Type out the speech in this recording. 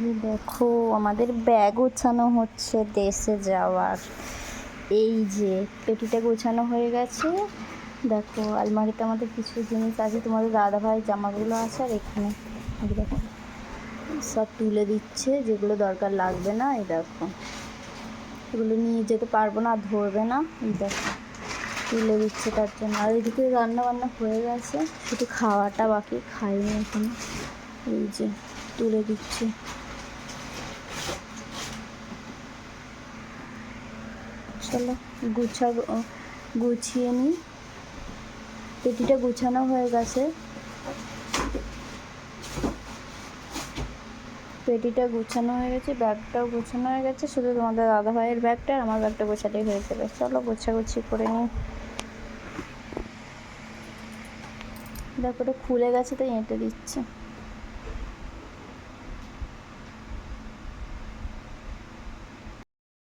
দেখো, আমাদের ব্যাগ গোছানো হচ্ছে দেশে যাওয়ার। এই যে, পেটিটা গোছানো হয়ে গেছে। দেখো, আলমারিতে আমাদের কিছু জিনিস আছে, তোমাদের দাদাভাই জামাগুলো আছে, আর এখানে দেখো, সব তুলে দিচ্ছে, যেগুলো দরকার লাগবে না, এই দেখো। এগুলো নিয়ে যেতে পারব না, আর ধরবে না, এই দেখো, তুলে দিচ্ছে তার জন্য। আর এদিকে রান্না বান্না হয়ে গেছে, শুধু খাওয়াটা বাকি, খাইনি এখনও। এই যে তুলে দিচ্ছে। চলো গুছা গুছিয়ে নিই পেটিটা গুছানো হয়ে গেছে। পেটিটা গুছানো হয়ে গেছে, ব্যাগটাও গুছানো হয়ে গেছে। শুধু তোমাদের দাদা ভাইয়ের ব্যাগটা আর আমার ব্যাগটা গোছালেই হয়ে যাবে। চলো, গোছাগুছি করে নিই দেখো খুলে গেছে, তাই এঁটে দিচ্ছে।